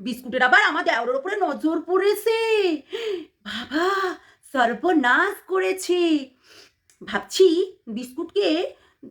বিস্কুটের আবার আমার দেওয়ার উপরে নজর পড়েছে। বাবা, সর্বনাশ করেছি। ভাবছি বিস্কুটকে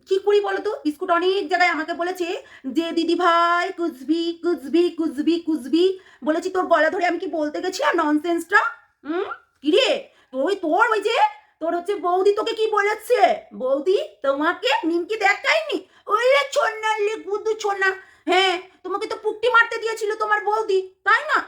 কি করি বলতো? বিস্কুট অনেক জায়গায় আমাকে বলেছে যে, দিদি ভাই কুচবি কুচবি কুচবি কুচবি বলেছি, তোর গলা ধরে আমি কি বলতে গেছিলাম ননসেন্সটা হুম? কি রে? তুই, তোর ওই যে, তোর হচ্ছে বৌদি তোকে কি বলেছে? বৌদি, তোমাকে নিমকি দেখায়নি ওই রে ছোন্নালে গুদু ছোনা হ্যাঁ তোমাকে তো পুকটি মারতে দিয়েছিল তোমার বৌদি, তাই না?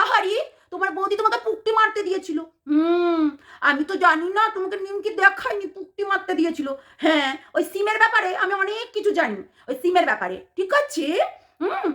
আহারি, তোমার বৌদি তোমাকে পুকটি মারতে দিয়েছিল। হুম, আমি তো জানি না, তোমাকে নিমকি দেখায়নি পুকটি মারতে দিয়েছিল। হ্যাঁ ওই সিমের ব্যাপারে আমি অনেক কিছু জানি, ওই সিমের ব্যাপারে, ঠিক আছে? হুম,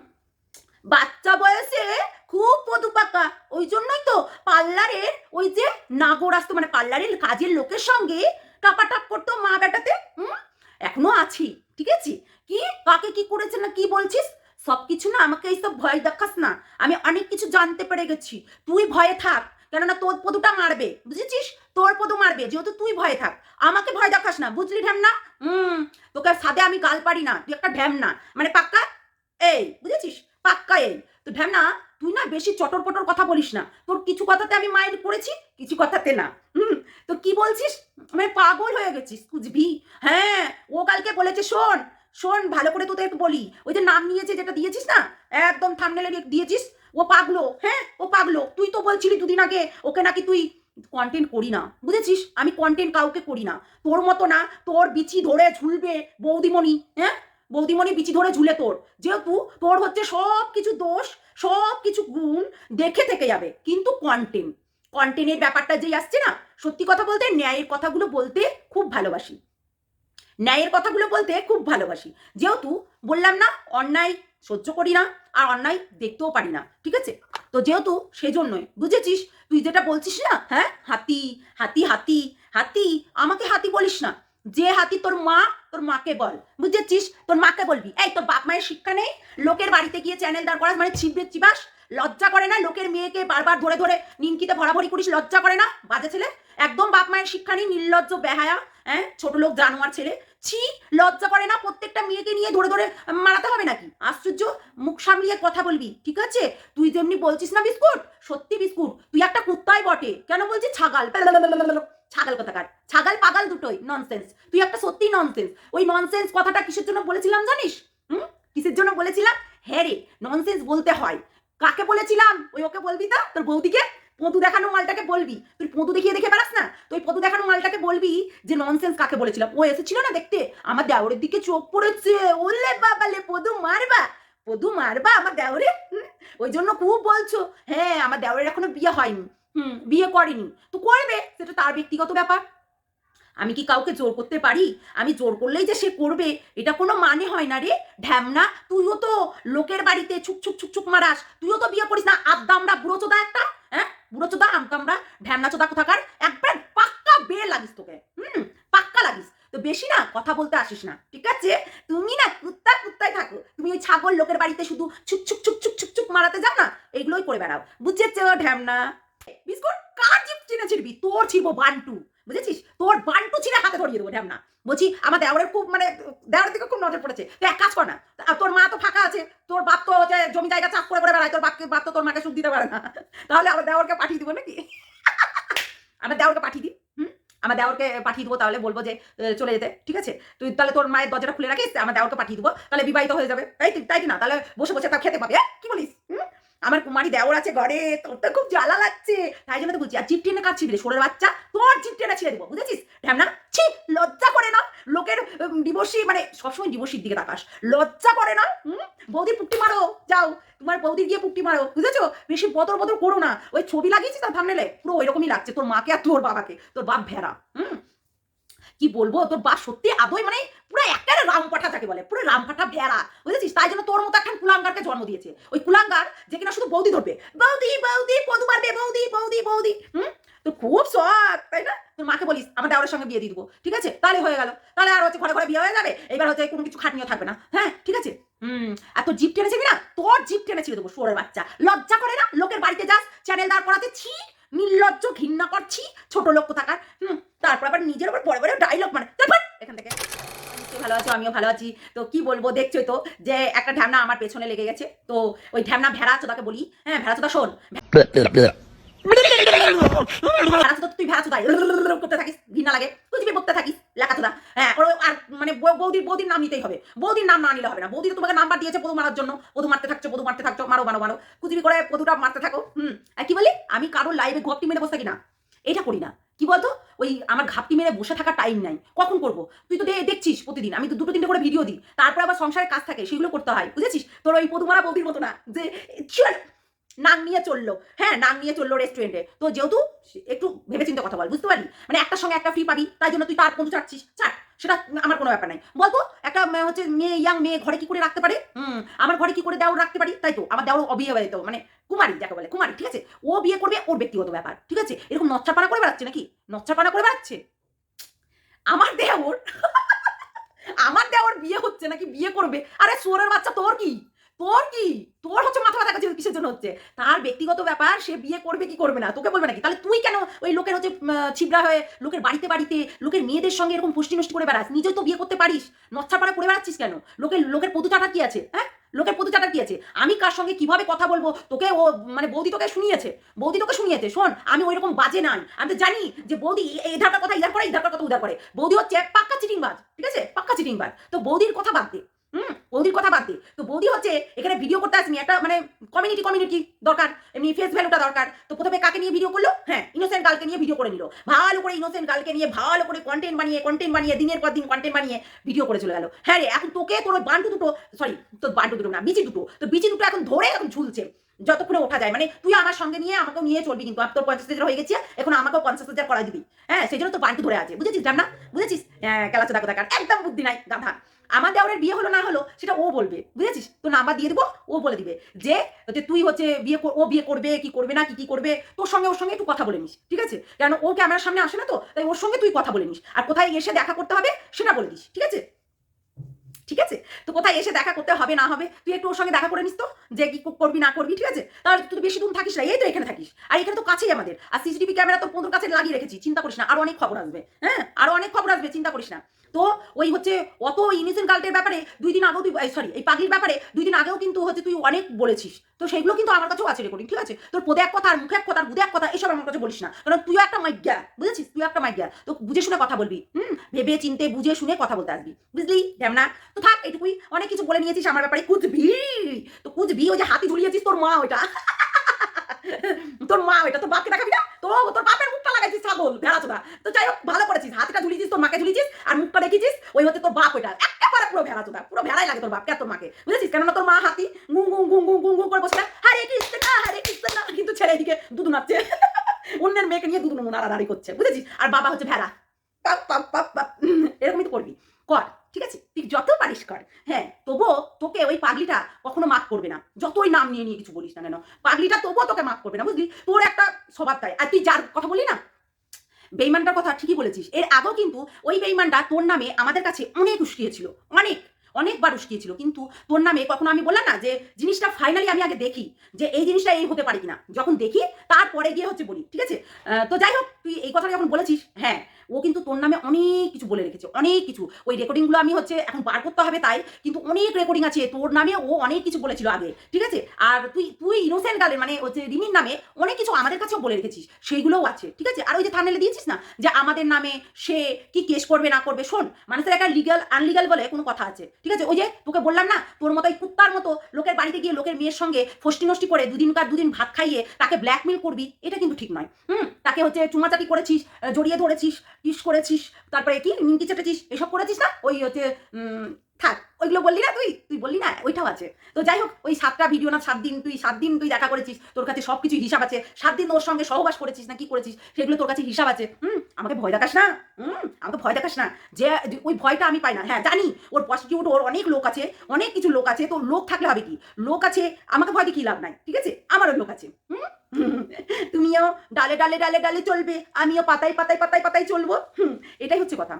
বাচ্চা বয়সে খুব পদু পাকা ওই জন্যই তো পার্লারের ওই যে নাগর আসতো মানে পার্লারের কাজের লোকের সঙ্গে টাপাটাপ করতো মা বেটাতে হুম? এখনও আছি, ঠিক আছে? কি? কাকে কি করেছে না কি বলছিস? সব কিছু না আমাকে এইসব ভয় দেখাস না। আমি অনেক কিছু জানতে পেরে গেছি। তুই ভয়ে থাক, কেননা তোর পদুটা মারবে, বুঝেছিস? তোর পদু মারবে, যেহেতু তুই ভয়ে থাক। আমাকে ভয় দেখাস না, বুঝলি ঢ্যামনা হুম, তোকে সাদে আমি গাল পারি না, তুই একটা ঢ্যামনা মানে পাক্কা? এই, বুঝেছিস? পাক্কা এই। তো ঢ্যামনা তুই না বেশি চটর পটর কথা বলিস না। তোর কিছু কথাতে আমি মাইন্ড করেছি, কিছু কথাতে না। হুম তো কি বলছিস? মানে পাগল হয়ে গেছিস কুচবি হ্যাঁ ও কালকে বলেছে, শোন শোন, ভালো করে তোদের বলি। ওই যে নাম নিয়েছে যেটা দিয়েছিস না? একদম থামনেলে দিয়েছিস? ও পাগলো হ্যাঁ ও পাগলো। তুই তো বলছিলি দুদিন আগে, ওকে নাকি তুই কন্টেন্ট করি না। বুঝেছিস? আমি কন্টেন্ট কাউকে করি না। তোর মতো না, তোর বিচি ধরে ঝুলবে বৌদিমণি হ্যাঁ? বৌদিমণি বিচি ধরে ঝুলে তোর। যেহেতু তোর হচ্ছে সব কিছু দোষ সব কিছু গুণ দেখে থেকে যাবে। কিন্তু কন্টেন্ট কন্টেন্টের ব্যাপারটা যেই আসছে না, সত্যি কথা বলতে ন্যায়ের কথাগুলো বলতে খুব ভালোবাসি। ন্যায়ের কথাগুলো বলতে খুব ভালোবাসি। যেহেতু বললাম না, অন্যায় সহ্য করি না, আর অন্যায় দেখতেও পারি না, ঠিক আছে? তো যেহেতু সেজন্যই, বুঝেছিস? তুই যেটা বলছিস না হ্যাঁ? হাতি হাতি হাতি হাতি, আমাকে হাতি বলিস না। যে হাতি তোর মা, তোর মাকে বল, বুঝেছিস? তোর মাকে বলবি। এই, তোর বাপ মায়ের শিক্ষা নেই? লোকের বাড়িতে গিয়ে চ্যানেল দাঁড় করাস মানে ছিপবে চিবাস? লজ্জা করে না? লোকের মেয়েকে বারবার ধরে ধরে নিমকিতে ভরাভরি করিস, লজ্জা করে না? বাজে ছেলে। একদম বাপ মায়ের শিক্ষা নেই, নির্লজ্জ বেহায়া হ্যাঁ? ছোট লোক, জানোয়ার ছেলে। ছি, লজ্জা করে না? প্রত্যেকটা মেয়েকে নিয়ে ধরে ধরে মারাতে হবে নাকি? আশ্চর্য, মুখ সামলিয়ে কথা বলবি, ঠিক আছে? তুই যেমনি বলছিস না বিস্কুট? সত্যি বিস্কুট। তুই একটা কুত্তাই বটে। কেন বলছিস ছাগাল। ছাগাল কথাকার? ছাগাল পাগাল দুটোই। ননসেন্স তুই একটা সত্যি ননসেন্স ওই ননসেন্স কথাটা কিসের জন্য বলেছিলাম জানিস? হুম? কিসের জন্য বলেছিলাম? হ্যাঁ রে ননসেন্স বলতে হয়। কাকে বলেছিলাম? ওই ওকে বলবি তো? তোর বৌদিকে? পদু দেখানো মালটাকে বলবি? তুই পদু দেখিয়ে দেখে বেড়াস না? তো ওই পদু দেখানো মালটাকে বলবি যে ননসেন্স কাকে বলেছিলাম? ও এসেছিল না দেখতে? আমার দেওরের দিকে চোখ পড়েছে। ওলে বাবালে পদু মারবা? পদু মারবা আমার দেওরে? ওই জন্য খুব বলছো। হ্যাঁ আমার দেওরের এখনও বিয়ে হয়নি। হুম, বিয়ে করেনি। তো করবে? সেটা তার ব্যক্তিগত ব্যাপার। আমি কি কাউকে জোর করতে পারি? আমি জোর করলেই যে সে করবে, এটা কোনো মানে হয় না রে। ঢ্যামনা, তুইও তো লোকের বাড়িতে ছুক ছুক ছুক ছুক মারাস। তুইও তো বিয়ে করিস না। আদ্দামরা বুড়ো চোদা একটা হ্যাঁ? বুড়ো চোদা আমকামরা ঢ্যামনা চোদা কোথাকার? একবার পাক্কা বেয়ে লাগিস তোকে, হুম? পাক্কা লাগিস। তো বেশি না, কথা বলতে আসিস না, ঠিক আছে? তুমি না কুত্তা কুত্তায় থাকো। তুমি ওই ছাগল লোকের বাড়িতে শুধু ছুক ছুক ছুক ছুক ছুক ছুক মারাতে যাও না, এগুলোই করে বেড়াও। বুঝেছে ঢ্যামনা? বিস্কুট, কার জিপ চিনে ছিড়বি তোর ছিড়বো বান্টু, বুঝেছিস? তোর বান্টু ছিঁড়ে হাতে ধরিয়ে দেবো ঢ্যামনা। বলছি আমার দেওয়ারের খুব মানে দেওয়ারের দিকে খুব নজর পড়েছে। তো এক কাজ কর না তোর মা তো ফাঁকা আছে তোর বাপ তো হচ্ছে জমি জায়গা চাপ করে করে বেড়ায় তোর বাপকে বাপ তো তোর মাকে সুখ দিতে পারে না। তাহলে আমার দেওয়ারকে পাঠিয়ে দিব নাকি? আমার দেওয়ারকে পাঠিয়ে দিই আমার দেওয়ারকে পাঠিয়ে দেবো তাহলে বলব যে চলে যেতে ঠিক আছে? তুই তাহলে তোর মায়ের দরজাটা খুলে রাখিস আমার দেওয়ারকে পাঠিয়ে দেবো তাহলে বিবাহিত হয়ে যাবে। তাই তাই কি না? তাহলে বসে বসে তা খেতে পাবে এ, কি বলিস? আমার কুমারী দেওর আছে ঘরে তোর তো খুব জ্বালা লাগছে। তাই জন্য তো বলছি আর জিপ টেনে কাটছিবি রে সোরের বাচ্চা, তোর জিপ টেনে ছিঁড়ে দেবো, বুঝেছিস? ঢ্যামনা, ছি, লজ্জা করে না, লোকের ডিভোর্সি মানে সবসময় ডিভোর্সির দিকে তাকাস। লজ্জা করে না, হুম? বৌদি পুকটি মারো, যাও, তোমার বৌদি গিয়ে পুকটি মারো, বুঝেছ? বেশি বদর বদর করো না, ওই ছবি লাগিয়েছিস তার থামনেলে পুরো ওইরকমই লাগছে, তোর মাকে আর তোর বাবাকে, তোর বাপ ভেড়া, হুম? কি বলব? তোর বা সত্যি আদৌ মানে পুরো একটা রামপাঠা যাকে বলে, পুরো রামপাঠা বেড়া বুঝেছিস? তাই জন্য তোর মতো একটা কুলাঙ্গারকে জন্ম দিয়েছে। ওই কুলাঙ্গার যে কিনা শুধু বৌদি ধরবে। বৌদি বৌদি, পদু মারবে, বৌদি বৌদি বৌদি, হুম? তো খুব শখ, তাই না? তোর মাকে বলিস, আমার দেওয়ারের সঙ্গে বিয়ে দিয়ে দিবো। ঠিক আছে? তাহলে হয়ে গেল। তাহলে আর হচ্ছে ঘরে ঘরে বিয়ে হয়ে যাবে? এবার হচ্ছে কোনো কিছু খাটনিও থাকবে না। হ্যাঁ ঠিক আছে? হুম আর তোর জিপ টেনেছিবি না তোর জিপ টেনে ছেড়ে দেবো সোরের বাচ্চা। লজ্জা করে না? লোকের বাড়িতে যাস চ্যানেল দাঁড় করাতে ছি, নির্লজ্জ, ঘৃণা করছি ছোট লোক থাকার হুম, তারপর আবার নিজের উপর বড় বড় ডায়লগ মানে তারপর এখান থেকে। ভালো আছো? আমিও ভালো আছি। তো কি বলব, দেখছোই তো যে একটা ঢ্যামনা আমার পেছনে লেগে গেছে। তো ওই ঢ্যামনা ভেড়া চোদাকে বলি। হ্যাঁ ভেড়া চোদা শোন। করে আমি কারোর লাইভে ঘপটি মেরে বসে থাকি না। এটা করি না। কি বলতো? ওই আমার ঘাপটি মেরে বসে থাকার টাইম নাই। কখন করব? তুই তো দেখছিস প্রতিদিন। আমি তো দুটো তিনটে করে ভিডিও দিই। তারপরে আবার সংসারের কাজ থাকে, সেগুলো করতে হয়। বুঝেছিস? তোর ওই পদুমারা বৌদির মতো না। যে চল নাং নিয়ে চলল। হ্যাঁ নাং নিয়ে চলল রেস্টুরেন্টে তো যেহেতু একটু ভেবেচিন্তে কথা বল, বুঝতে পারলি? মানে একটা সঙ্গে একটা ফ্রি পাবি, তাই জন্য তুই তার বন্ধু চাচ্ছিস চাট সেটা আমার কোনো ব্যাপার নাই। বলতো, একটা হচ্ছে মেয়ে ইয়াং মেয়ে ঘরে কি করে রাখতে পারে? হুম, আমার ঘরে কি করে দেওয়ার রাখতে পারি? তাই তো আমার দেওয়ার হয়ে মানে কুমারী যাকে বলে, কুমারী, ঠিক আছে? ও বিয়ে করবে ওর ব্যক্তিগত ব্যাপার, ঠিক আছে? এরকম নচ্ছাপানা করে বেড়াচ্ছে নাকি? নচ্ছাপানা করে বেড়াচ্ছে? আমার দেওর আমার দেওর বিয়ে হচ্ছে নাকি বিয়ে করবে? আরে সোরের বাচ্চা তোর কি? তোর কি? তোর হচ্ছে মাথা ব্যথা কাছে কিসের জন্য হচ্ছে? তার ব্যক্তিগত ব্যাপার, সে বিয়ে করবে কি করবে না? তোকে বলবে নাকি? তাহলে তুই কেন ওই লোকের হচ্ছে ছিবড়া হয়ে লোকের বাড়িতে বাড়িতে লোকের মেয়েদের সঙ্গে এরকম পুষ্টি নষ্টি করে বেড়াস? নিজেই তো বিয়ে করতে পারিস। নচ্ছাপাড়া করে বেড়াচ্ছিস কেন? লোকের লোকের পদু চাটা কি আছে? হ্যাঁ? লোকের পদু চাটা কি আছে? আমি কার সঙ্গে কীভাবে কথা বলব? তোকে ও মানে বৌদি তোকে শুনিয়েছে। বৌদি তোকে শুনিয়েছে। শোন, আমি ওই রকম বাজে নাই। আমি তো জানি যে বৌদি এধারকার কথা ইধার করে, ইধারকার কথা উধার করে। বৌদি হচ্ছে পাক্কা চিটিংবাজ, ঠিক আছে? পাক্কা চিটিংবাজ। তো বৌদির কথা বাদ দে। হুম, বৌদির কথা বাদ দে। তো বৌদি হচ্ছে, এখানে ভিডিও করতে আসনি, একটা মানে কমিউনিটি কমিউনিটি দরকার, এমনি ফেস ভ্যালুটা দরকার। তো প্রথমে কাকে নিয়ে ভিডিও করল? হ্যাঁ ইনোসেন্ট গার্লকে নিয়ে ভিডিও করে নিল। ভালো করে ইনোসেন্ট গার্লকে নিয়ে, ভালো করে কন্টেন্ট বানিয়ে কন্টেন্ট বানিয়ে, দিনের পর দিন কন্টেন্ট বানিয়ে ভিডিও করে চলে গেল। হ্যাঁ রে, এখন তোকে, তোর বান্টু দুটো সরি তোর বান্টু দুটো না, বিচি দুটো, তো বিচি দুটো এখন ধরে এখন ঝুলছে। যতক্ষণে ওঠা যায় মানে তুই আমার সঙ্গে নিয়ে আমাকে নিয়ে চলবি কিন্তু তোর পঞ্চাশ হাজার হয়ে গেছে, এখন আমাকেও পঞ্চাশ হাজার করা দিবি। হ্যাঁ সেই জন্য তোর বান্টু ধরে আছে, বুঝেছিস জান না বুঝেছিস? হ্যাঁ কেলাচোদা কোথাকার, একদম বুদ্ধি নাই, গাধা। আমার দেওয়ারের বিয়ে হলো না হলো সেটা ও বলবে, বুঝেছিস? তো নাম্বার দিয়ে দেবো, ও বলে দিবে যে যে তুই হচ্ছে বিয়ে ও বিয়ে করবে, কি করবে না, কি কি করবে, তোর সঙ্গে ওর সঙ্গে একটু কথা বলে নিস, ঠিক আছে? কেন ও ক্যামেরার সামনে আসে না তো, তাই ওর সঙ্গে তুই কথা বলে নিস। আর কোথায় এসে দেখা করতে হবে সেটা বলে দিস, ঠিক আছে? ঠিক আছে? তো কোথায় এসে দেখা করতে হবে না হবে, তুই একটু ওর সঙ্গে দেখা করে নিস তো, যে কি করবি না করবি, ঠিক আছে? তাহলে তুই বেশি দূর থাকিস না, এই তো এখানে থাকিস। আর এখানে তো কাছেই আমাদের। আর সিসিটিভি ক্যামেরা তো পনেরো কাছে লাগিয়ে রেখেছি, চিন্তা করিস না, আরও অনেক খবর আসবে হ্যাঁ? আরও অনেক খবর আসবে, চিন্তা করিস না। তো ওই হচ্ছে অত ইনিসেন্ট গার্লটের ব্যাপারে দুই দিন আগেও তুই সরি এই পাগলির ব্যাপারে দুই দিন আগেও কিন্তু হচ্ছে তুই অনেক বলেছিস। তো সেইগুলো কিন্তু আমার কাছেও আছে রেকর্ডিং ঠিক আছে? তোর পদে এক কথা আর মুখে এক কথা বুধে এক কথা এসব আমার কাছে বলিস না। কারণ তুইও একটা মাইজ্ঞা বুঝেছিস? তুই একটা মাইজ্ঞা তো বুঝে শুনে কথা বলবি, হুম? ভেবে চিনতে, বুঝে শুনে কথা বলতে আসবি, বুঝলি? না? তো থাক, এটুকুই। অনেক কিছু বলে নিয়েছিস আমার ব্যাপারে। কুচবি তো কুচবি ওই যে হাতি ঝুলিয়েছিস তোর মা ওইটা। তোর মা ওইটা, তোর বাপকে দেখাবি না? তো, তোর বাপের মুখটা লাগাইছিস ছাগল ভেড়া চোদা তো যাই হোক, ভালো করেছিস। হাতিটা ঝুলিয়েছিস, তোর মাকে ঝুলিয়েছিস, আর মুখটা দেখিছিস ওই হচ্ছে তোর বাপ ওইটা। একেবারে পুরো ভেড়া চোদা পুরো ভেড়াই লাগে তোর বাপকে আর তোর মাকে। বুঝেছিস? কেননা তোর মা হাতি গুং গুং গুং গুং গুং গুং করে বসে হারে কৃষ্ণ হারে কৃষ্ণ, কিন্তু ছেলে এদিকে দুধু নাচছে অন্যের মেয়েকে নিয়ে দুধু নাড়াড়াড়ি করছে। বুঝেছিস? আর বাবা হচ্ছে ভেড়া। পাপ পাপ পাপ পাপ। এরকমই তো করবি। কর। ঠিক আছে? তুই যত পারিস কর। হ্যাঁ তবুও তোকে ওই পাগলিটা কখনো মাফ করবে না। যতই নাম নিয়ে নিয়ে কিছু বলিস না কেন। পাগলিটা তবুও তোকে মাফ করবে না, বুঝলি? তোর একটা স্বভাব তাই। আর তুই যার কথা বলি না, বেইমানটার কথা ঠিকই বলেছিস। এর আগেও কিন্তু ওই বেইমানটা তোর নামে আমাদের কাছে অনেক উস্কিয়েছিল। অনেক, অনেকবার উস্কিয়েছিল। কিন্তু তোর নামে কখনো আমি বললাম না যে, জিনিসটা ফাইনালি আমি আগে দেখি যে এই জিনিসটা এই হতে পারে কিনা। যখন দেখি, তারপরে গিয়ে হচ্ছে বলি। ঠিক আছে? তো যাই হোক, তুই এই কথাটা যখন বলেছিস হ্যাঁ ও কিন্তু তোর নামে অনেক কিছু বলে রেখেছে, অনেক কিছু। ওই রেকর্ডিংগুলো আমি হচ্ছে এখন বার করতে হবে তাই, কিন্তু অনেক রেকর্ডিং আছে, তোর নামে ও অনেক কিছু বলেছিল আগে, ঠিক আছে? আর তুই তুই ইনোসেন্ট গালের মানে হচ্ছে রিমির নামে অনেক কিছু আমাদের কাছেও বলে রেখেছিস, সেইগুলোও আছে, ঠিক আছে? আর ওই যে থামেলে দিয়েছিস না? যে আমাদের নামে সে কি কেস করবে, না করবে, শোন মানুষের একটা লিগাল আনলিগাল বলে কোনো কথা আছে, ঠিক আছে? ওই যে তোকে বললাম না, তোর মতো এই কুত্তার মতো লোকের বাড়িতে গিয়ে লোকের মেয়ের সঙ্গে ফষ্টি নষ্টি করে দুদিনকার দুদিন ভাত খাইয়ে তাকে ব্ল্যাকমেল করবি, এটা কিন্তু ঠিক নয়, হুম? তাকে হচ্ছে চুমাচাটি করেছিস জড়িয়ে ধরেছিস কিস করেছিস তারপরে কি নিমকি চেটেছিস এসব করেছিস না? ওই হচ্ছে থাক, ওইগুলো বললি না তুই? তুই বললি না, ওইটাও আছে। তো যাই হোক, ওই সাতটা ভিডিও না, সাত দিন তুই, সাত দিন তুই দেখা করেছিস, তোর কাছে সব কিছু হিসাব আছে। সাত দিন ওর সঙ্গে সহবাস করেছিস না কি করেছিস, সেগুলো তোর কাছে হিসাব আছে। হুম, আমাকে ভয় দেখাস না? হুম, আমাকে ভয় দেখাস না? যে ওই ভয়টা আমি পাই না। হ্যাঁ জানি, ওর প্রসিকিউট ওর অনেক লোক আছে, অনেক কিছু লোক আছে, তো লোক থাকলে হবে কি? লোক আছে, আমাকে ভয় কি লাভ নাই, ঠিক আছে? আমারও লোক আছে। হুম হুম। তুমিও ডালে ডালে ডালে ডালে চলবে, আমিও পাতায় পাতায় পাতায় পাতায় চলবো। হুম, এটাই হচ্ছে কথা।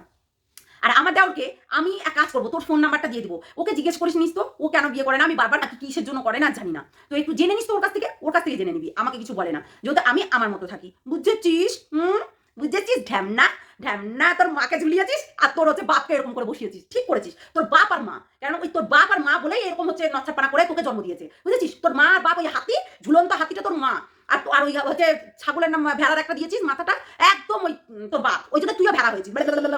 আর আমার দেওরকে আমি এক কাজ করব, তোর ফোন নাম্বারটা দিয়ে দিবো। ওকে জিজ্ঞেস করিস নিস তো, ও কেন বিয়ে করে না? আমি বারবার নাকি কিসের জন্য করে না জানি না। তো একটু জেনে নিস তো ওর কাছ থেকে, ওর কাছ থেকে জেনে নিবি, আমাকে কিছু বলে না। যদি আমি আমার মতো থাকি, বুঝেছিস? হুম? বুঝেছিস? ঢ্যামনা ঢ্যামনা, তোর মাকে ঝুলিয়েছিস, আর তোর হচ্ছে বাপকে এরকম করে বসিয়েছিস। ঠিক করেছিস। তোর বাপ আর মা, কেন ওই তোর বাপ আর মা বলেই এরকম হচ্ছে নচ্ছাপানা করে তোকে জন্ম দিয়েছে। বুঝেছিস? তোর মা আর বাপ ওই হাতি, ঝুলন্ত হাতিটা তোর মা। আর আর ওই হচ্ছে ছাগলের নাম, ভেড়ার একটা দিয়েছিস মাথাটা? একদম ওই তোর বাপ। ওই জন্য তুইও ভেড়া হয়েছিস।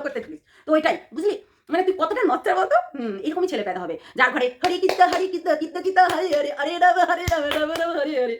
করতে থাকিস। তো ওইটাই, বুঝলি? মানে তুই কতটা নচ্চা বলতো? হুম, এরকমই ছেলে পেদা হবে। যার ঘরে হরি কিত্তা হরি কিত্তা কিত্তা কিত্তা হরি হরি, হরে রাম হরে রাম রাম রাম, হরি হরি।